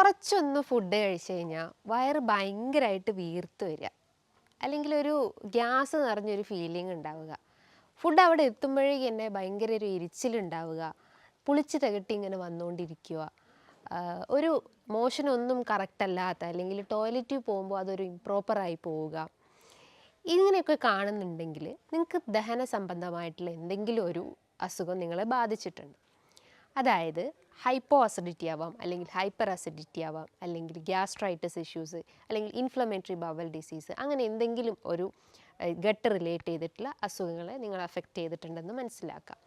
കുറച്ചൊന്ന് ഫുഡ് കഴിച്ചു കഴിഞ്ഞാൽ വയറ് ഭയങ്കരമായിട്ട് വീർത്ത് വരിക. അല്ലെങ്കിൽ ഒരു ഗ്യാസ് നിറഞ്ഞൊരു ഫീലിംഗ് ഉണ്ടാവുക. ഫുഡ് അവിടെ എത്തുമ്പോഴേക്ക് തന്നെ ഭയങ്കര ഒരു എരിച്ചിലുണ്ടാവുക പുളിച്ച് തകട്ടി ഇങ്ങനെ വന്നുകൊണ്ടിരിക്കുക. ഒരു മോഷനൊന്നും കറക്റ്റ് അല്ലാത്ത അല്ലെങ്കിൽ ടോയ്ലറ്റിൽ പോകുമ്പോൾ അതൊരു ഇംപ്രോപ്പറായി പോവുക. ഇങ്ങനെയൊക്കെ കാണുന്നുണ്ടെങ്കിൽ നിങ്ങൾക്ക് ദഹന സംബന്ധമായിട്ടുള്ള എന്തെങ്കിലും ഒരു അസുഖം നിങ്ങളെ ബാധിച്ചിട്ടുണ്ട്. അതായത് ഹൈപ്പോ അസിഡിറ്റി ആവാം അല്ലെങ്കിൽ ഹൈപ്പർ അസിഡിറ്റി ആവാം അല്ലെങ്കിൽ ഗ്യാസ്ട്രൈറ്റിസ് ഇഷ്യൂസ് അല്ലെങ്കിൽ ഇൻഫ്ലമേറ്ററി ബവൽ ഡിസീസ് അങ്ങനെ എന്തെങ്കിലും ഒരു ഗട്ട് റിലേറ്റ് ചെയ്തിട്ടുള്ള അസുഖങ്ങളെ നിങ്ങൾ അഫക്റ്റ് ചെയ്തിട്ടുണ്ടെന്ന് മനസ്സിലാക്കാം.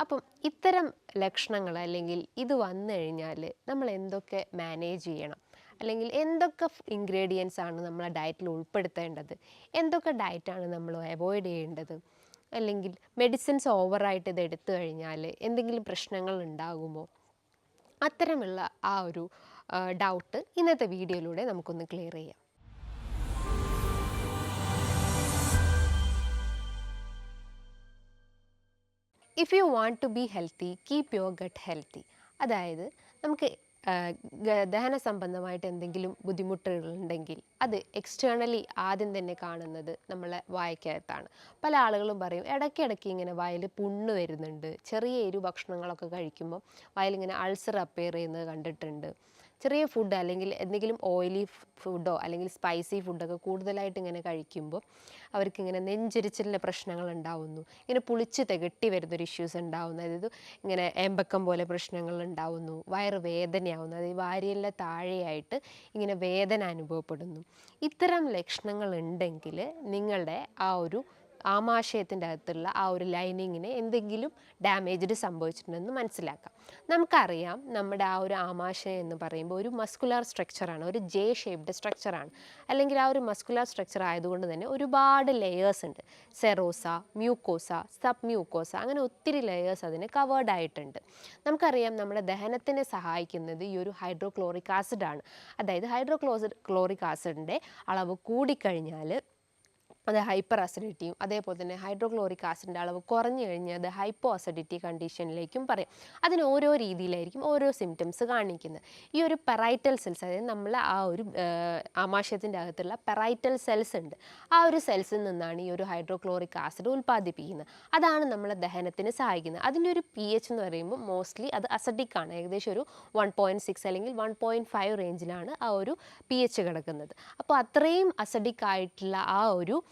അപ്പം ഇത്തരം ലക്ഷണങ്ങൾ അല്ലെങ്കിൽ ഇത് വന്നു കഴിഞ്ഞാൽ നമ്മൾ എന്തൊക്കെ മാനേജ് ചെയ്യണം? അല്ലെങ്കിൽ എന്തൊക്കെ ഇൻഗ്രീഡിയൻസ് ആണ് നമ്മളെ ഡയറ്റിൽ ഉൾപ്പെടുത്തേണ്ടത്? എന്തൊക്കെ ഡയറ്റാണ് നമ്മൾ അവോയ്ഡ് ചെയ്യേണ്ടത്? അല്ലെങ്കിൽ മെഡിസിൻസ് ഓവറായിട്ട് ഇത് എടുത്തു കഴിഞ്ഞാൽ എന്തെങ്കിലും പ്രശ്നങ്ങൾ ഉണ്ടാകുമോ? അത്തരമുള്ള ആ ഒരു ഡൗട്ട് ഇന്നത്തെ വീഡിയോയിലൂടെ നമുക്കൊന്ന് ക്ലിയർ ചെയ്യാം. If you want to be healthy keep your gut healthy അതായത് നമുക്ക് ദഹന സംബന്ധമായിട്ട് എന്തെങ്കിലും ബുദ്ധിമുട്ടുകളുണ്ടെങ്കിൽ അത് എക്സ്റ്റേണലി ആദ്യം തന്നെ കാണുന്നത് നമ്മളെ വായക്കകത്താണ്. പല ആളുകളും പറയും ഇടയ്ക്കിടയ്ക്ക് ഇങ്ങനെ വായിൽ പുണ്ണ് വരുന്നുണ്ട്. ചെറിയ എരു ഭക്ഷണങ്ങളൊക്കെ കഴിക്കുമ്പോൾ വായിലിങ്ങനെ അൾസർ അപ്പയർ ചെയ്യുന്നത് കണ്ടിട്ടുണ്ട്. ചെറിയ ഫുഡ് അല്ലെങ്കിൽ എന്തെങ്കിലും ഓയിലി ഫുഡോ അല്ലെങ്കിൽ സ്പൈസി ഫുഡൊക്കെ കൂടുതലായിട്ട് ഇങ്ങനെ കഴിക്കുമ്പോൾ അവർക്ക് ഇങ്ങനെ നെഞ്ചരിച്ചിലിന്റെ പ്രശ്നങ്ങൾ ഉണ്ടാവുന്നു. ഇങ്ങനെ പുളിച്ച് തികട്ടി വരുന്നൊരു ഇഷ്യൂസ് ഉണ്ടാവുന്നു. അതായത് ഇങ്ങനെ ഏമ്പക്കം പോലെ പ്രശ്നങ്ങൾ ഉണ്ടാവുന്നു. വയറ് വേദനയാവുന്നു. അതായത് വാരിയലിന്റെ താഴെയായിട്ട് ഇങ്ങനെ വേദന അനുഭവപ്പെടുന്നു. ഇത്തരം ലക്ഷണങ്ങൾ ഉണ്ടെങ്കിൽ നിങ്ങളുടെ ആ ഒരു ആമാശയത്തിന്റെ അകത്തുള്ള ആ ഒരു ലൈനിങ്ങിന് എന്തെങ്കിലും ഡാമേജ് സംഭവിച്ചിട്ടുണ്ടെന്ന് മനസ്സിലാക്കാം. നമുക്കറിയാം നമ്മുടെ ആ ഒരു ആമാശയം എന്ന് പറയുമ്പോൾ ഒരു മസ്കുലാർ സ്ട്രക്ചറാണ് ഒരു ജെ ഷേപ്ഡ് സ്ട്രക്ചറാണ് അല്ലെങ്കിൽ ആ ഒരു മസ്കുലാർ സ്ട്രക്ചർ ആയതുകൊണ്ട് തന്നെ ഒരുപാട് ലെയേഴ്സ് ഉണ്ട്. സെറോസ മ്യൂക്കോസ സബ് മ്യൂക്കോസ അങ്ങനെ ഒത്തിരി ലെയേഴ്സ് അതിന് കവേർഡ് ആയിട്ടുണ്ട്. നമുക്കറിയാം നമ്മുടെ ദഹനത്തിനെ സഹായിക്കുന്നത് ഈ ഒരു ഹൈഡ്രോക്ലോറിക് ആസിഡാണ് അതായത് ഹൈഡ്രോക്ലോസ് ക്ലോറിക് ആസിഡിന്റെ അളവ് കൂടിക്കഴിഞ്ഞാൽ അത് ഹൈപ്പർ അസിഡിറ്റിയും അതേപോലെ തന്നെ ഹൈഡ്രോക്ലോറിക് ആസിഡിന്റെ അളവ് കുറഞ്ഞു കഴിഞ്ഞാൽ അത് ഹൈപ്പോ അസിഡിറ്റി കണ്ടീഷനിലേക്കും പറയും. അതിന് ഓരോ രീതിയിലായിരിക്കും ഓരോ സിംറ്റംസ് കാണിക്കുന്നത്. ഈ ഒരു പെറൈറ്റൽ സെൽസ് അതായത് നമ്മൾ ആ ഒരു ആമാശയത്തിന്റെ അകത്തുള്ള പെറൈറ്റൽ സെൽസ് ഉണ്ട്. ആ ഒരു സെൽസിൽ നിന്നാണ് ഈ ഒരു ഹൈഡ്രോക്ലോറിക് ആസിഡ് ഉൽപ്പാദിപ്പിക്കുന്നത്. അതാണ് നമ്മളെ ദഹനത്തിന് സഹായിക്കുന്നത്. അതിന്റെ ഒരു പി എച്ച് എന്ന് പറയുമ്പോൾ മോസ്റ്റ്ലി അത് അസഡിക് ആണ്. ഏകദേശം ഒരു വൺ പോയിന്റ് സിക്സ് അല്ലെങ്കിൽ വൺ പോയിന്റ് ഫൈവ് റേഞ്ചിലാണ് ആ ഒരു പി എച്ച് കിടക്കുന്നത്. അപ്പോൾ അത്രയും അസഡിക് ആയിട്ടുള്ള ആ ഒരു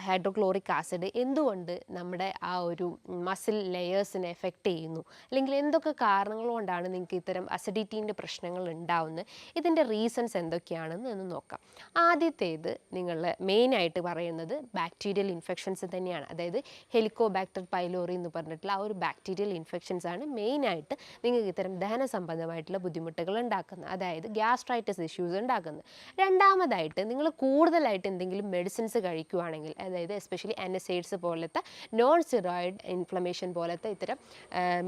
ഹൈഡ്രോക്ലോറിക് ആസിഡ് എന്തുകൊണ്ട് നമ്മുടെ ആ ഒരു മസിൽ ലെയേഴ്സിനെ എഫക്റ്റ് ചെയ്യുന്നു? അല്ലെങ്കിൽ എന്തൊക്കെ കാരണങ്ങൾ കൊണ്ടാണ് നിങ്ങൾക്ക് ഇത്തരം അസിഡിറ്റീന്റെ പ്രശ്നങ്ങൾ ഉണ്ടാവുന്നത്? ഇതിന്റെ റീസൺസ് എന്തൊക്കെയാണെന്ന് ഒന്ന് നോക്കാം. ആദ്യത്തേത് നിങ്ങൾ മെയിനായിട്ട് പറയുന്നത് ബാക്ടീരിയൽ ഇൻഫെക്ഷൻസ് തന്നെയാണ്. അതായത് ഹെലിക്കോബാക്ടർ പൈലോറി എന്ന് പറഞ്ഞിട്ടുള്ള ആ ഒരു ബാക്ടീരിയൽ ഇൻഫെക്ഷൻസ് ആണ് മെയിനായിട്ട് നിങ്ങൾക്ക് ഇത്തരം ദഹന സംബന്ധമായിട്ടുള്ള ബുദ്ധിമുട്ടുകൾ ഉണ്ടാക്കുന്നത്. അതായത് ഗ്യാസ്ട്രൈറ്റിസ് ഇഷ്യൂസ് ഉണ്ടാക്കുന്നത്. രണ്ടാമതായിട്ട് നിങ്ങൾ കൂടുതലായിട്ട് എന്തെങ്കിലും മെഡിസിൻസ് കഴിക്കുകയാണെങ്കിൽ അതായത് എസ്പെഷ്യലി അനസൈഡ്സ് പോലത്തെ നോൺ സ്റ്റിറോയിഡ് ഇൻഫ്ലമേഷൻ പോലത്തെ ഇത്തരം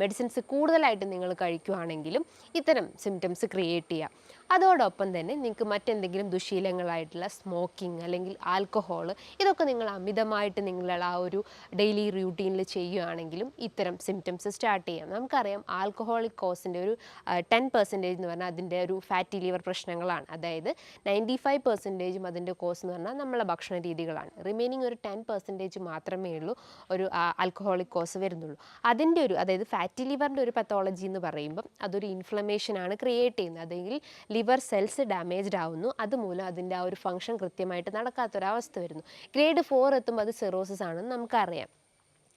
മെഡിസിൻസ് കൂടുതലായിട്ട് നിങ്ങൾ കഴിക്കുകയാണെങ്കിലും ഇത്തരം സിംറ്റംസ് ക്രിയേറ്റ് ചെയ്യാം. അതോടൊപ്പം തന്നെ നിങ്ങൾക്ക് മറ്റെന്തെങ്കിലും ദുശീലങ്ങളായിട്ടുള്ള സ്മോക്കിംഗ് അല്ലെങ്കിൽ ആൽക്കഹോൾ ഇതൊക്കെ നിങ്ങൾ അമിതമായിട്ട് നിങ്ങളുടെ ആ ഒരു ഡെയിലി റൂട്ടീനിൽ ചെയ്യുകയാണെങ്കിലും ഇത്തരം സിംറ്റംസ് സ്റ്റാർട്ട് ചെയ്യാം. നമുക്കറിയാം ആൽക്കഹോളിക് കോസിന്റെ ഒരു ടെൻ പെർസെന്റേജ് എന്ന് പറഞ്ഞാൽ അതിന്റെ ഒരു ഫാറ്റി ലിവർ പ്രശ്നങ്ങളാണ്. അതായത് നയന്റി ഫൈവ് പെർസെന്റേജും അതിന്റെ കോസ് എന്ന് പറഞ്ഞാൽ നമ്മളെ ഭക്ഷണ രീതികളാണ്. റിമൈനിങ് ഒരു ടെൻ പെർസെന്റേജ് മാത്രമേ ഉള്ളൂ ഒരു ആൽക്കഹോളിക് കോസ് വരുന്നുള്ളൂ. അതിന്റെ ഒരു അതായത് ഫാറ്റി ലിവറിന്റെ ഒരു പത്തോളജി എന്ന് പറയുമ്പം അതൊരു ഇൻഫ്ലമേഷനാണ് ക്രിയേറ്റ് ചെയ്യുന്നത്. അതെങ്കിൽ ലിവർ സെൽസ് ഡാമേജ്ഡ് ആവുന്നു. അതുമൂലം അതിന്റെ ആ ഒരു ഫംഗ്ഷൻ കൃത്യമായിട്ട് നടക്കാത്തൊരവസ്ഥ വരുന്നു. ഗ്രേഡ് ഫോർ എത്തുമ്പോൾ അത് സിറോസിസ് ആണെന്ന് നമുക്കറിയാം.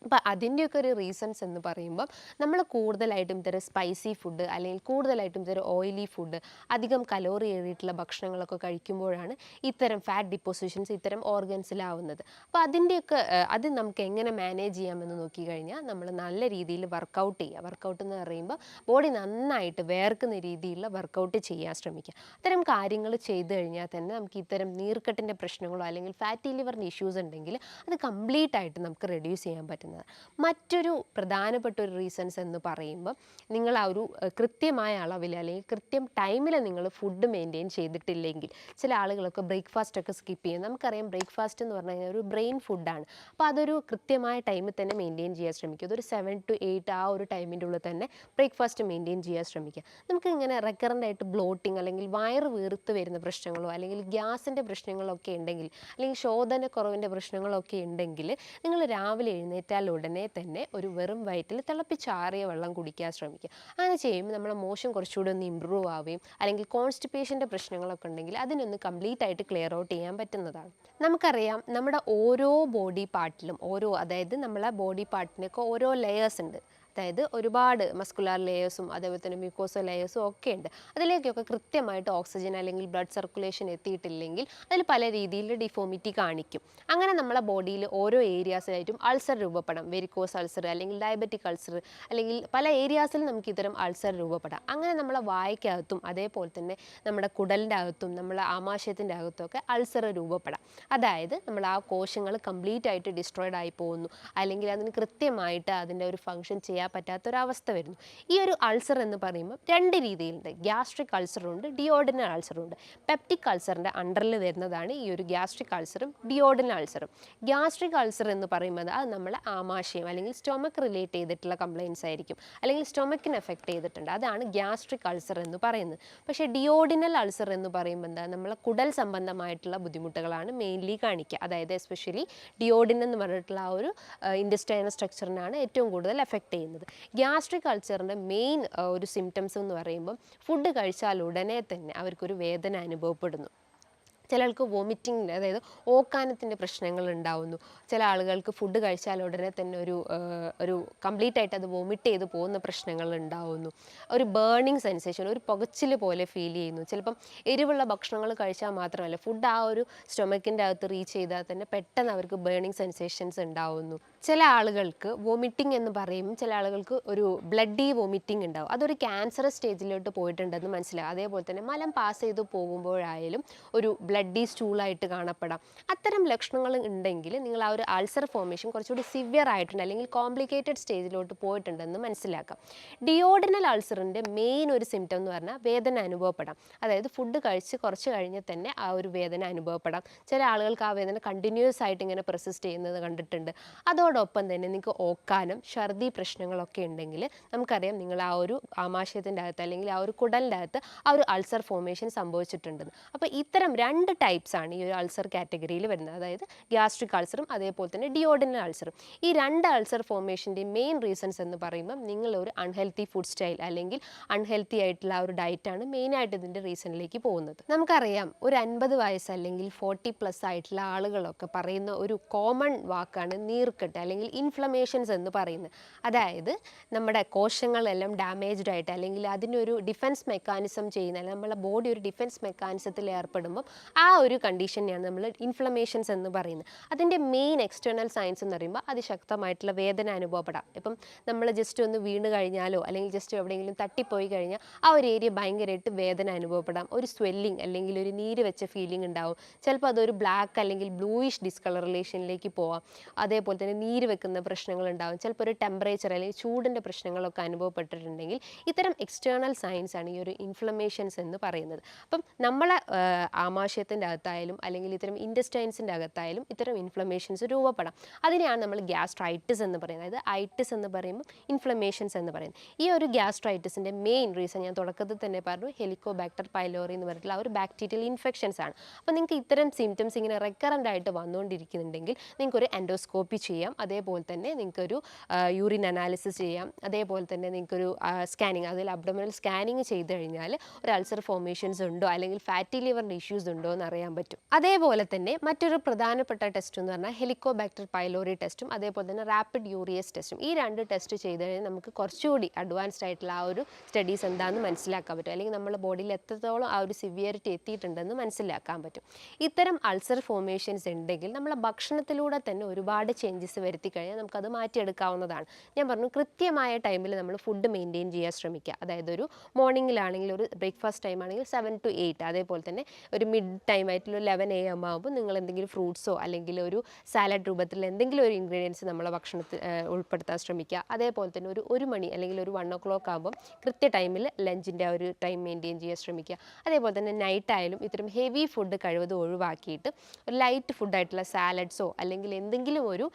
അപ്പം അതിന്റെയൊക്കെ ഒരു റീസൺസ് എന്ന് പറയുമ്പം നമ്മൾ കൂടുതലായിട്ടും ഇത്തരം സ്പൈസി ഫുഡ് അല്ലെങ്കിൽ കൂടുതലായിട്ടും ഇത്തരം ഓയിലി ഫുഡ് അധികം കലോറി ഏറിയിട്ടുള്ള ഭക്ഷണങ്ങളൊക്കെ കഴിക്കുമ്പോഴാണ് ഇത്തരം ഫാറ്റ് ഡിപ്പോസിഷൻസ് ഇത്തരം ഓർഗൻസിലാവുന്നത് അപ്പോൾ അതിന്റെയൊക്കെ അത് നമുക്ക് എങ്ങനെ മാനേജ് ചെയ്യാമെന്ന് നോക്കിക്കഴിഞ്ഞാൽ നമ്മൾ നല്ല രീതിയിൽ വർക്കൗട്ട് ചെയ്യുക. വർക്കൗട്ട് എന്ന് പറയുമ്പോൾ ബോഡി നന്നായിട്ട് വേർക്കുന്ന രീതിയിലുള്ള വർക്കൗട്ട് ചെയ്യാൻ ശ്രമിക്കുക. അത്തരം കാര്യങ്ങൾ ചെയ്തു കഴിഞ്ഞാൽ തന്നെ നമുക്ക് ഇത്തരം നീർക്കെട്ടിന്റെ പ്രശ്നങ്ങളോ അല്ലെങ്കിൽ ഫാറ്റി ലിവറിന്റെ ഇഷ്യൂസ് ഉണ്ടെങ്കിൽ അത് കംപ്ലീറ്റ് ആയിട്ട് നമുക്ക് റെഡ്യൂസ് ചെയ്യാൻ പറ്റുന്നതാണ് പറ്റുന്നത് മറ്റൊരു പ്രധാനപ്പെട്ട ഒരു റീസൺസ് എന്ന് പറയുമ്പോൾ നിങ്ങൾ ആ ഒരു കൃത്യമായ അളവിൽ അല്ലെങ്കിൽ കൃത്യം ടൈമിൽ നിങ്ങൾ ഫുഡ് മെയിന്റെയിൻ ചെയ്തിട്ടില്ലെങ്കിൽ ചില ആളുകളൊക്കെ ബ്രേക്ക്ഫാസ്റ്റ് ഒക്കെ സ്കിപ്പ് ചെയ്യും. നമുക്കറിയാം ബ്രേക്ക്ഫാസ്റ്റ് എന്ന് പറഞ്ഞു കഴിഞ്ഞാൽ ഒരു ബ്രെയിൻ ഫുഡാണ് അപ്പോൾ അതൊരു കൃത്യമായ ടൈമിൽ തന്നെ മെയിന്റെയിൻ ചെയ്യാൻ ശ്രമിക്കുക. അതൊരു സെവൻ ടു എയ്റ്റ് ആ ഒരു ടൈമിന്റെ ഉള്ളിൽ തന്നെ ബ്രേക്ക്ഫാസ്റ്റ് മെയിന്റെയിൻ ചെയ്യാൻ ശ്രമിക്കുക. നമുക്ക് ഇങ്ങനെ റെക്കറന്റ് ആയിട്ട് ബ്ലോട്ടിങ് അല്ലെങ്കിൽ വയറ് വീർത്ത് വരുന്ന പ്രശ്നങ്ങളോ അല്ലെങ്കിൽ ഗ്യാസിന്റെ പ്രശ്നങ്ങളൊക്കെ ഉണ്ടെങ്കിൽ അല്ലെങ്കിൽ ശോധനക്കുറവിന്റെ പ്രശ്നങ്ങളൊക്കെ ഉണ്ടെങ്കിൽ നിങ്ങൾ രാവിലെ എഴുന്നേറ്റാൽ ഉടനെ തന്നെ ഒരു വെറും വയറ്റിൽ തിളപ്പിച്ചാറിയ വെള്ളം കുടിക്കാൻ ശ്രമിക്കുക. അങ്ങനെ ചെയ്യുമ്പോൾ നമ്മുടെ മോശം കുറച്ചുകൂടി ഒന്ന് ഇമ്പ്രൂവ് ആവുകയും അല്ലെങ്കിൽ കോൺസ്റ്റിപ്പേഷന്റെ പ്രശ്നങ്ങളൊക്കെ ഉണ്ടെങ്കിൽ അതിനൊന്ന് കംപ്ലീറ്റ് ആയിട്ട് ക്ലിയർ ഔട്ട് ചെയ്യാൻ പറ്റുന്നതാണ്. നമുക്കറിയാം നമ്മുടെ ഓരോ ബോഡി പാർട്ടിലും ഓരോ അതായത് നമ്മളെ ബോഡി പാർട്ടിനൊക്കെ ഓരോ ലെയേഴ്സ് ഉണ്ട്. അതായത് ഒരുപാട് മസ്കുലാർ ലെയേഴ്സും അതേപോലെ തന്നെ മ്യൂക്കോസ ലെയേഴ്സും ഒക്കെ ഉണ്ട്. അതിലേക്കൊക്കെ കൃത്യമായിട്ട് ഓക്സിജൻ അല്ലെങ്കിൽ ബ്ലഡ് സർക്കുലേഷൻ എത്തിയിട്ടില്ലെങ്കിൽ അതിൽ പല രീതിയിൽ ഡിഫോമിറ്റി കാണിക്കും. അങ്ങനെ നമ്മളെ ബോഡിയിൽ ഓരോ ഏരിയാസിലായിട്ടും അൾസർ രൂപപ്പെടാം. വെരിക്കോസ് അൾസർ അല്ലെങ്കിൽ ഡയബറ്റിക് അൾസർ അല്ലെങ്കിൽ പല ഏരിയാസിലും നമുക്ക് ഇത്തരം അൾസർ രൂപപ്പെടാം. അങ്ങനെ നമ്മളെ വായ്ക്കകത്തും അതേപോലെ തന്നെ നമ്മുടെ കുടലിന്റെ അകത്തും നമ്മളെ ആമാശയത്തിന്റെ അകത്തും ഒക്കെ അൾസർ രൂപപ്പെടാം. അതായത് നമ്മൾ ആ കോശങ്ങൾ കംപ്ലീറ്റ് ആയിട്ട് ഡിസ്ട്രോയിഡ് ആയി പോകുന്നു. അല്ലെങ്കിൽ അതിന് കൃത്യമായിട്ട് അതിന്റെ ഒരു ഫംഗ്ഷൻ ചെയ്യാൻ പറ്റാത്തൊരവസ്ഥ വരുന്നു. ഈ ഒരു അൾസർ എന്ന് പറയുമ്പോൾ രണ്ട് രീതിയിലുണ്ട്. ഗ്യാസ്ട്രിക് അൾസറുണ്ട് ഡിയോഡിനൽ അൾസറുണ്ട് പെപ്റ്റിക് അൾസറിന്റെ അണ്ടറിൽ വരുന്നതാണ് ഈ ഒരു ഗ്യാസ്ട്രിക് അൾസറും ഡിയോഡിനൽ അൾസറും ഗ്യാസ്ട്രിക് അൾസർ എന്ന് പറയുമ്പോൾ അത് നമ്മളെ ആമാശയം അല്ലെങ്കിൽ സ്റ്റൊമക്ക് റിലേറ്റ് ചെയ്തിട്ടുള്ള കംപ്ലയിൻസ് ആയിരിക്കും. അല്ലെങ്കിൽ സ്റ്റൊമക്കിന് എഫക്റ്റ് ചെയ്തിട്ടുണ്ട്. അതാണ് ഗ്യാസ്ട്രിക് അൾസർ എന്ന് പറയുന്നത്. പക്ഷേ ഡിയോഡിനൽ അൾസർ എന്ന് പറയുമ്പോൾ എന്താ? നമ്മളെ കുടൽ സംബന്ധമായിട്ടുള്ള ബുദ്ധിമുട്ടുകളാണ് മെയിൻലി കാണിക്കുക അതായത് എസ്പെഷ്യലി ഡിയോഡിൻ എന്ന് പറഞ്ഞിട്ടുള്ള ആ ഒരു ഇൻഡസ്റ്റൈനൽ സ്ട്രക്ചറിനാണ് ഏറ്റവും കൂടുതൽ എഫക്റ്റ് ചെയ്യുന്നത്. ഗ്യാസ്ട്രിക് കൾച്ചറിന്റെ മെയിൻ ഒരു സിംറ്റംസ് എന്ന് പറയുമ്പം ഫുഡ് കഴിച്ചാൽ ഉടനെ തന്നെ അവർക്കൊരു വേദന അനുഭവപ്പെടുന്നു. ചിലർക്ക് വോമിറ്റിംഗ് അതായത് ഓക്കാനത്തിന്റെ പ്രശ്നങ്ങൾ ഉണ്ടാവുന്നു. ചില ആളുകൾക്ക് ഫുഡ് കഴിച്ചാൽ ഉടനെ തന്നെ ഒരു ഒരു കംപ്ലീറ്റ് ആയിട്ട് അത് വോമിറ്റ് ചെയ്ത് പോകുന്ന പ്രശ്നങ്ങൾ ഉണ്ടാവുന്നു. ഒരു ബേണിംഗ് സെൻസേഷൻ ഒരു പുകച്ചിൽ പോലെ ഫീൽ ചെയ്യുന്നു. ചിലപ്പം എരിവുള്ള ഭക്ഷണങ്ങൾ കഴിച്ചാൽ മാത്രമല്ല ഫുഡ് ആ ഒരു സ്റ്റൊമക്കിന്റെ അകത്ത് റീച്ച് ചെയ്താൽ തന്നെ പെട്ടെന്ന് അവർക്ക് ബേണിംഗ് സെൻസേഷൻസ് ഉണ്ടാവുന്നു. ചില ആളുകൾക്ക് വോമിറ്റിംഗ് എന്ന് പറയും ചില ആളുകൾക്ക് ഒരു ബ്ലഡി വോമിറ്റിംഗ് ഉണ്ടാവും. അതൊരു ക്യാൻസർ സ്റ്റേജിലോട്ട് പോയിട്ടുണ്ടെന്ന് മനസ്സിലാവും. അതേപോലെ തന്നെ മലം പാസ് ചെയ്ത് പോകുമ്പോഴായാലും ഒരു ബ്ലഡി സ്റ്റൂളായിട്ട് കാണപ്പെടാം. അത്തരം ലക്ഷണങ്ങൾ ഉണ്ടെങ്കിൽ നിങ്ങൾ ആ ഒരു അൾസർ ഫോർമേഷൻ കുറച്ചുകൂടി സിവിയർ ആയിട്ടുണ്ട് അല്ലെങ്കിൽ കോംപ്ലിക്കേറ്റഡ് സ്റ്റേജിലോട്ട് പോയിട്ടുണ്ടെന്ന് മനസ്സിലാക്കാം. ഡിയോഡിനൽ അൾസറിന്റെ മെയിൻ ഒരു സിംറ്റം എന്ന് പറഞ്ഞാൽ വേദന അനുഭവപ്പെടാം. അതായത് ഫുഡ് കഴിച്ച് കുറച്ച് കഴിഞ്ഞ് തന്നെ ആ ഒരു വേദന അനുഭവപ്പെടാം. ചില ആളുകൾക്ക് ആ വേദന കണ്ടിന്യൂസ് ആയിട്ട് ഇങ്ങനെ പ്രസിസ്റ്റ് ചെയ്യുന്നത് കണ്ടിട്ടുണ്ട്. അതോടൊപ്പം തന്നെ നിങ്ങൾക്ക് ഓക്കാനും ഛർദി പ്രശ്നങ്ങളൊക്കെ ഉണ്ടെങ്കിൽ നമുക്കറിയാം നിങ്ങൾ ആ ഒരു ആമാശയത്തിന്റെ അകത്ത് അല്ലെങ്കിൽ ആ ഒരു കുടലിന്റെ അകത്ത് ആ ഒരു അൾസർ ഫോമേഷൻ സംഭവിച്ചിട്ടുണ്ടെന്ന്. അപ്പോൾ ഇത്തരം രണ്ട് ടൈപ്സ് ആണ് ഈ ഒരു അൾസർ കാറ്റഗറിയിൽ വരുന്നത്. അതായത് ഗ്യാസ്ട്രിക് അൾസറും അതേപോലെ തന്നെ ഡിയോഡിനൽ അൾസറും ഈ രണ്ട് അൾസർ ഫോമേഷന്റെ മെയിൻ റീസൺസ് എന്ന് പറയുമ്പം നിങ്ങൾ ഒരു അൺഹെൽത്തി ഫുഡ് സ്റ്റൈൽ അല്ലെങ്കിൽ അൺഹെൽത്തി ആയിട്ടുള്ള ആ ഒരു ഡയറ്റാണ് മെയിനായിട്ട് ഇതിന്റെ റീസണിലേക്ക് പോകുന്നത്. നമുക്കറിയാം ഒരു അൻപത് വയസ്സ് അല്ലെങ്കിൽ ഫോർട്ടി പ്ലസ് ആയിട്ടുള്ള ആളുകളൊക്കെ പറയുന്ന ഒരു കോമൺ വാക്കാണ് നീർക്കെട്ട് അല്ലെങ്കിൽ ഇൻഫ്ലമേഷൻസ് എന്ന് പറയുന്നത്. അതായത് നമ്മുടെ കോശങ്ങളെല്ലാം ഡാമേജ്ഡ് ആയിട്ട് അല്ലെങ്കിൽ അതിനൊരു ഡിഫൻസ് മെക്കാനിസം ചെയ്യുന്ന നമ്മളെ ബോഡി ഒരു ഡിഫൻസ് മെക്കാനിസത്തിൽ ഏർപ്പെടുമ്പോൾ ആ ഒരു കണ്ടീഷനെയാണ് നമ്മൾ ഇൻഫ്ലമേഷൻസ് എന്ന് പറയുന്നത്. അതിന്റെ മെയിൻ എക്സ്റ്റേണൽ സയൻസ് എന്ന് പറയുമ്പോൾ അതിശക്തമായിട്ടുള്ള വേദന അനുഭവപ്പെടാം. ഇപ്പം നമ്മൾ ജസ്റ്റ് ഒന്ന് വീണ് കഴിഞ്ഞാലോ അല്ലെങ്കിൽ ജസ്റ്റ് എവിടെയെങ്കിലും തട്ടിപ്പോയി കഴിഞ്ഞാൽ ആ ഒരു ഏരിയ ഭയങ്കരമായിട്ട് വേദന അനുഭവപ്പെടാം. ഒരു സ്വെല്ലിംഗ് അല്ലെങ്കിൽ ഒരു നീര് വെച്ച ഫീലിംഗ് ഉണ്ടാവും. ചിലപ്പോൾ അതൊരു ബ്ലാക്ക് അല്ലെങ്കിൽ ബ്ലൂയിഷ് ഡിസ്കളറേഷനിലേക്ക് പോവാം. അതേപോലെ തന്നെ നീര് വെക്കുന്ന പ്രശ്നങ്ങൾ ഉണ്ടാവും ചിലപ്പോൾ ഒരു ടെമ്പറേച്ചർ അല്ലെങ്കിൽ ചൂടിന്റെ പ്രശ്നങ്ങളൊക്കെ അനുഭവപ്പെട്ടിട്ടുണ്ടെങ്കിൽ ഇത്തരം എക്സ്റ്റേണൽ സയൻസ് ആണ് ഈ ഒരു ഇൻഫ്ലമേഷൻസ് എന്ന് പറയുന്നത്. അപ്പം നമ്മളെ ആമാശയത്തിന്റെ അകത്തായാലും അല്ലെങ്കിൽ ഇത്തരം ഇൻഡസ്റ്റൈൻസിന്റെ അകത്തായാലും ഇത്തരം ഇൻഫ്ലമേഷൻസ് രൂപപ്പെടാം. അതിനെയാണ് നമ്മൾ ഗ്യാസ്ട്രൈറ്റിസ് എന്ന് പറയുന്നത്. അതായത് ഐറ്റിസ് എന്ന് പറയുമ്പോൾ ഇൻഫ്ലമേഷൻസ് എന്ന് പറയുന്നത്. ഈ ഒരു ഗ്യാസ്ട്രൈറ്റിസിന്റെ മെയിൻ റീസൺ ഞാൻ തുടക്കത്തിൽ തന്നെ പറഞ്ഞു ഹെലിക്കോബാക്ടർ പൈലോറി എന്ന് പറഞ്ഞിട്ടുള്ള ഒരു ബാക്ടീരിയൽ ഇൻഫെക്ഷൻസ് ആണ്. അപ്പോൾ നിങ്ങൾക്ക് ഇത്തരം സിംറ്റംസ് ഇങ്ങനെ റെക്കറന്റ് ആയിട്ട് വന്നുകൊണ്ടിരിക്കുന്നുണ്ടെങ്കിൽ നിങ്ങൾക്കൊരു എൻഡോസ്കോപ്പി ചെയ്യാം. അതേപോലെ തന്നെ നിങ്ങൾക്കൊരു യൂറിൻ അനാലിസിസ് ചെയ്യാം. അതേപോലെ തന്നെ നിങ്ങൾക്കൊരു സ്കാനിങ് അതിൽ അബ്ഡോമിനൽ സ്കാനിങ് ചെയ്ത് കഴിഞ്ഞാൽ ഒരു അൾസർ ഫോർമേഷൻസ് ഉണ്ടോ അല്ലെങ്കിൽ ഫാറ്റി ലിവറിന്റെ ഇഷ്യൂസ് ഉണ്ടോ എന്ന് അറിയാൻ പറ്റും. അതേപോലെ തന്നെ മറ്റൊരു പ്രധാനപ്പെട്ട ടെസ്റ്റ് എന്ന് പറഞ്ഞാൽ ഹെലിക്കോബാക്ടർ പൈലോറി ടെസ്റ്റും അതേപോലെ തന്നെ റാപ്പിഡ് യൂറിയസ് ടെസ്റ്റും ഈ രണ്ട് ടെസ്റ്റ് ചെയ്ത് കഴിഞ്ഞാൽ നമുക്ക് കുറച്ചുകൂടി അഡ്വാൻസ്ഡ് ആയിട്ടുള്ള ആ ഒരു സ്റ്റഡീസ് എന്താണെന്ന് മനസ്സിലാക്കാൻ പറ്റും. അല്ലെങ്കിൽ നമ്മുടെ ബോഡിയിൽ എത്രത്തോളം ആ ഒരു സിവിയറിറ്റി എത്തിയിട്ടുണ്ടെന്ന് മനസ്സിലാക്കാൻ പറ്റും. ഇത്തരം അൾസർ ഫോർമേഷൻസ് ഉണ്ടെങ്കിൽ നമ്മളെ ഭക്ഷണത്തിലൂടെ തന്നെ ഒരുപാട് ചേഞ്ചസ് വരുത്തി കഴിഞ്ഞാൽ നമുക്കത് മാറ്റിയെടുക്കാവുന്നതാണ്. ഞാൻ പറഞ്ഞു കൃത്യമായ ടൈമിൽ നമ്മൾ ഫുഡ് മെയിന്റെയിൻ ചെയ്യാൻ ശ്രമിക്കുക. അതായത് ഒരു മോർണിംഗിലാണെങ്കിൽ ഒരു ബ്രേക്ക്ഫാസ്റ്റ് ടൈം ആണെങ്കിൽ സെവൻ ടു എയ്റ്റ് അതേപോലെ തന്നെ ഒരു മിഡ് ടൈം ആയിട്ടുള്ള ലെവൻ എ എം ആകുമ്പോൾ നിങ്ങൾ എന്തെങ്കിലും ഫ്രൂട്ട്സോ അല്ലെങ്കിൽ ഒരു സാലഡ് രൂപത്തിൽ എന്തെങ്കിലും ഒരു ഇൻഗ്രീഡിയൻസ് നമ്മളെ ഭക്ഷണത്തിൽ ഉൾപ്പെടുത്താൻ ശ്രമിക്കുക. അതേപോലെ തന്നെ ഒരു ഒരു മണി അല്ലെങ്കിൽ ഒരു വൺ ഓ ക്ലോക്ക് ആകുമ്പോൾ കൃത്യ ടൈമിൽ ലഞ്ചിന്റെ ആ ഒരു ടൈം മെയിന്റെയിൻ ചെയ്യാൻ ശ്രമിക്കുക. അതേപോലെ തന്നെ നൈറ്റ് ആയാലും ഇത്തരം ഹെവി ഫുഡ് കഴിവതും ഒഴിവാക്കിയിട്ട് ഒരു ലൈറ്റ് ഫുഡായിട്ടുള്ള സാലഡ്സോ അല്ലെങ്കിൽ എന്തെങ്കിലും ഒരു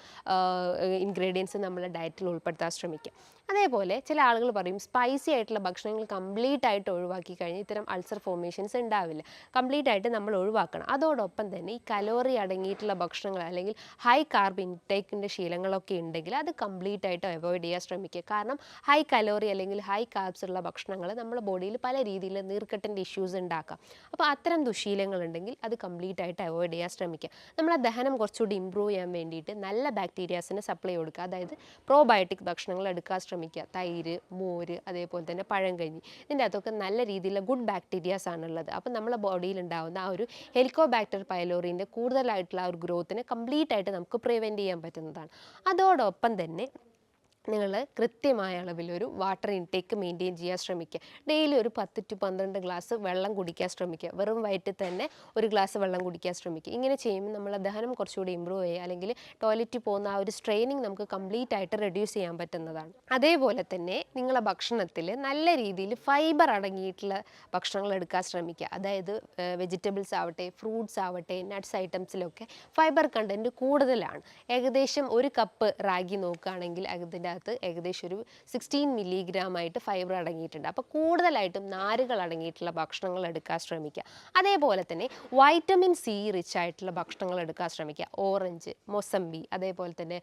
ഇൻഗ്രീഡിയൻസ് നമ്മളെ ഡയറ്റിൽ ഉൾപ്പെടുത്താൻ ശ്രമിക്കുക. അതേപോലെ ചില ആളുകൾ പറയും സ്പൈസി ആയിട്ടുള്ള ഭക്ഷണങ്ങൾ കംപ്ലീറ്റ് ആയിട്ട് ഒഴിവാക്കി കഴിഞ്ഞാൽ ഇത്തരം അൾസർ ഫോർമേഷൻസ് ഉണ്ടാവില്ല. കംപ്ലീറ്റ് ആയിട്ട് നമ്മൾ ഒഴിവാക്കണം. അതോടൊപ്പം തന്നെ ഈ കലോറി അടങ്ങിയിട്ടുള്ള ഭക്ഷണങ്ങൾ അല്ലെങ്കിൽ ഹൈ കാർബ് ഇൻടേക്കിന്റെ ശീലങ്ങളൊക്കെ ഉണ്ടെങ്കിൽ അത് കംപ്ലീറ്റ് ആയിട്ട് അവോയ്ഡ് ചെയ്യാൻ ശ്രമിക്കുക. കാരണം ഹൈ കലോറി അല്ലെങ്കിൽ ഹൈ കാർബ്സ് ഉള്ള ഭക്ഷണങ്ങൾ നമ്മുടെ ബോഡിയിൽ പല രീതിയിൽ നീർക്കെട്ടിന്റെ ഇഷ്യൂസ് ഉണ്ടാക്കാം. അപ്പോൾ അത്തരം ദുശീലങ്ങളുണ്ടെങ്കിൽ അത് കംപ്ലീറ്റ് ആയിട്ട് അവോയ്ഡ് ചെയ്യാൻ ശ്രമിക്കുക. നമ്മളെ ദഹനം കുറച്ചുകൂടി ഇമ്പ്രൂവ് ചെയ്യാൻ വേണ്ടിയിട്ട് നല്ല ബാക്ടീരിയാസിന് സപ്ലൈ കൊടുക്കുക. അതായത് പ്രോബയോട്ടിക് ഭക്ഷണങ്ങൾ എടുക്കാൻ ശ്രമിക്കുക. തൈര് മോര് അതേപോലെ തന്നെ പഴങ്കഞ്ഞി ഇതിന്റെ അകത്തൊക്കെ നല്ല രീതിയിലുള്ള ഗുഡ് ബാക്ടീരിയാസ് ആണുള്ളത്. അപ്പം നമ്മുടെ ബോഡിയിൽ ഉണ്ടാകുന്ന ആ ഒരു ഹെലിക്കോബാക്ടർ പൈലോറിന്റെ കൂടുതലായിട്ടുള്ള ആ ഒരു ഗ്രോത്തിനെ കംപ്ലീറ്റ് ആയിട്ട് നമുക്ക് പ്രിവെന്റ് ചെയ്യാൻ പറ്റുന്നതാണ്. അതോടൊപ്പം തന്നെ നിങ്ങൾ കൃത്യമായ അളവിലൊരു വാട്ടർ ഇൻടേക്ക് മെയിന്റെയിൻ ചെയ്യാൻ ശ്രമിക്കുക. ഡെയിലി ഒരു പത്ത് ടു പന്ത്രണ്ട് ഗ്ലാസ് വെള്ളം കുടിക്കാൻ ശ്രമിക്കുക. വെറും വയറ്റിൽ തന്നെ ഒരു ഗ്ലാസ് വെള്ളം കുടിക്കാൻ ശ്രമിക്കുക. ഇങ്ങനെ ചെയ്യുമ്പോൾ നമ്മളെ ദഹനം കുറച്ചുകൂടി ഇമ്പ്രൂവ് ചെയ്യുക. അല്ലെങ്കിൽ ടോയ്ലറ്റിൽ പോകുന്ന ആ ഒരു സ്ട്രെയിനിങ് നമുക്ക് കംപ്ലീറ്റ് ആയിട്ട് റെഡ്യൂസ് ചെയ്യാൻ പറ്റുന്നതാണ്. അതേപോലെ തന്നെ നിങ്ങളുടെ ഭക്ഷണത്തിൽ നല്ല രീതിയിൽ ഫൈബർ അടങ്ങിയിട്ടുള്ള ഭക്ഷണങ്ങൾ എടുക്കാൻ ശ്രമിക്കുക. അതായത് വെജിറ്റബിൾസ് ആവട്ടെ ഫ്രൂട്ട്സ് ആവട്ടെ നട്ട്സ് ഐറ്റംസിലൊക്കെ ഫൈബർ കണ്ടന്റ് കൂടുതലാണ്. ഏകദേശം ഒരു കപ്പ് റാഗി നോക്കുകയാണെങ്കിൽ അതിന്റെ അകത്ത് ഏകദേശം ഒരു സിക്സ്റ്റീൻ മില്ലിഗ്രാം ആയിട്ട് ഫൈബർ അടങ്ങിയിട്ടുണ്ട്. അപ്പോൾ കൂടുതലായിട്ടും നാരുകൾ അടങ്ങിയിട്ടുള്ള ഭക്ഷണങ്ങൾ എടുക്കാൻ ശ്രമിക്കുക. അതേപോലെ തന്നെ വൈറ്റമിൻ സി റിച്ച് ആയിട്ടുള്ള ഭക്ഷണങ്ങൾ എടുക്കാൻ ശ്രമിക്കുക. ഓറഞ്ച് മൊസമ്പി അതേപോലെ തന്നെ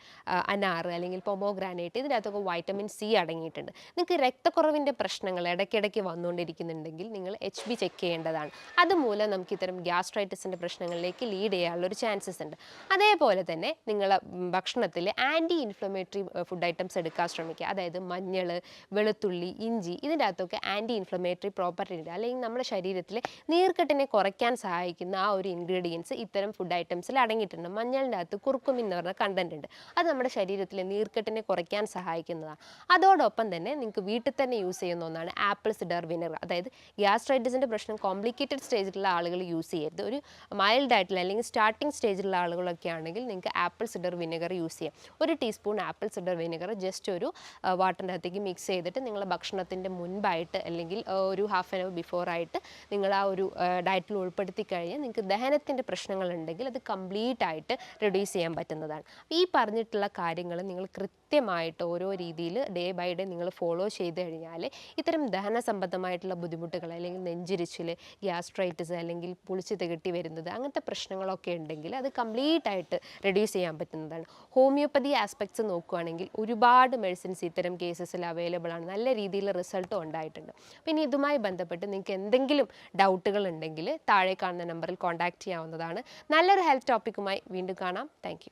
അനാറ് അല്ലെങ്കിൽ പൊമോഗ്രാനൈറ്റ് ഇതിനകത്തൊക്കെ വൈറ്റമിൻ സി അടങ്ങിയിട്ടുണ്ട്. നിങ്ങൾക്ക് രക്തക്കുറവിന്റെ പ്രശ്നങ്ങൾ ഇടയ്ക്കിടയ്ക്ക് വന്നുകൊണ്ടിരിക്കുന്നുണ്ടെങ്കിൽ നിങ്ങൾ എച്ച് ബി ചെക്ക് ചെയ്യേണ്ടതാണ്. അതുമൂലം നമുക്ക് ഇത്തരം ഗ്യാസ്ട്രൈറ്റിസിന്റെ പ്രശ്നങ്ങളിലേക്ക് ലീഡ് ചെയ്യാനുള്ളൊരു ചാൻസസ് ഉണ്ട്. അതേപോലെ തന്നെ നിങ്ങളുടെ ഭക്ഷണത്തിൽ ആന്റി ഇൻഫ്ലമേറ്ററി ഫുഡ് ഐറ്റംസ് എടുക്കാൻ ശ്രമിക്കുക. അതായത് മഞ്ഞൾ വെളുത്തുള്ളി ഇഞ്ചി ഇതിന്റെ അകത്തൊക്കെ ആന്റി ഇൻഫ്ലമേറ്ററി പ്രോപ്പർട്ടി ഉണ്ട്. അല്ലെങ്കിൽ നമ്മുടെ ശരീരത്തിൽ നീർക്കെട്ടിനെ കുറയ്ക്കാൻ സഹായിക്കുന്ന ആ ഒരു ഇൻഗ്രീഡിയൻസ് ഇത്തരം ഫുഡ് ഐറ്റംസിൽ അടങ്ങിയിട്ടുണ്ട്. മഞ്ഞളിന്റെ അകത്ത് കുറുക്കുമിൻ എന്ന് പറഞ്ഞ കണ്ടന്റ് ഉണ്ട്. അത് നമ്മുടെ ശരീരത്തിലെ നീർക്കെട്ടിനെ കുറയ്ക്കാൻ സഹായിക്കുന്നതാണ് അതോടൊപ്പം തന്നെ നിങ്ങൾക്ക് വീട്ടിൽ തന്നെ യൂസ് ചെയ്യുന്ന ഒന്നാണ് ആപ്പിൾ സിഡർ വിനർ അതായത് ഗ്യാസ്ട്രൈറ്റിസിന്റെ പ്രശ്നം കോംപ്ലിക്കേറ്റഡ് സ്റ്റേജിലുള്ള ആളുകൾ യൂസ് ചെയ്യരുത്. ഒരു മൈൽഡ് ആയിട്ടുള്ള അല്ലെങ്കിൽ സ്റ്റാർട്ടിംഗ് സ്റ്റേജിലുള്ള ആളുകളൊക്കെ ആണെങ്കിൽ നിങ്ങൾക്ക് ആപ്പിൾ സിഡർ വിനെഗർ യൂസ് ചെയ്യാം. ഒരു teaspoon apple cider vinegar just ഒരു വാട്ടറിന്റെ അകത്തേക്ക് മിക്സ് ചെയ്തിട്ട് നിങ്ങൾ ഭക്ഷണത്തിന്റെ മുൻപായിട്ട് അല്ലെങ്കിൽ ഒരു ഹാഫ് ആൻ അവർ ബിഫോർ ആയിട്ട് നിങ്ങൾ ആ ഒരു ഡയറ്റിൽ ഉൾപ്പെടുത്തി കഴിഞ്ഞാൽ നിങ്ങൾക്ക് ദഹനത്തിന്റെ പ്രശ്നങ്ങൾ ഉണ്ടെങ്കിൽ അത് കംപ്ലീറ്റ് ആയിട്ട് റെഡ്യൂസ് ചെയ്യാൻ പറ്റുന്നതാണ്. ഈ പറഞ്ഞിട്ടുള്ള കാര്യങ്ങൾ നിങ്ങൾ കൃത്യമായിട്ട് ഓരോ രീതിയിൽ ഡേ ബൈ ഡേ നിങ്ങൾ ഫോളോ ചെയ്ത് കഴിഞ്ഞാൽ ഇത്തരം ദഹന സംബന്ധമായിട്ടുള്ള ബുദ്ധിമുട്ടുകൾ അല്ലെങ്കിൽ നെഞ്ചിരിച്ചിൽ ഗ്യാസ്ട്രൈറ്റിസ് അല്ലെങ്കിൽ പുളിച്ച് തികട്ടി വരുന്നത് അങ്ങനത്തെ പ്രശ്നങ്ങളൊക്കെ ഉണ്ടെങ്കിൽ അത് കംപ്ലീറ്റ് ആയിട്ട് റെഡ്യൂസ് ചെയ്യാൻ പറ്റുന്നതാണ്. ഹോമിയോപ്പതി ആസ്പെക്ട്സ് നോക്കുകയാണെങ്കിൽ ഒരുപാട് മെഡിസിൻസ് ഇത്തരം കേസസിൽ അവൈലബിൾ ആണ്. നല്ല രീതിയിൽ റിസൾട്ടും ഉണ്ടായിട്ടുണ്ട്. പിന്നെ ഇതുമായി ബന്ധപ്പെട്ട് നിങ്ങൾക്ക് എന്തെങ്കിലും ഡൗട്ടുകൾ ഉണ്ടെങ്കിൽ താഴെ കാണുന്ന നമ്പറിൽ കോൺടാക്റ്റ് ചെയ്യാവുന്നതാണ്. നല്ലൊരു ഹെൽത്ത് ടോപ്പിക്കുമായി വീണ്ടും കാണാം. താങ്ക്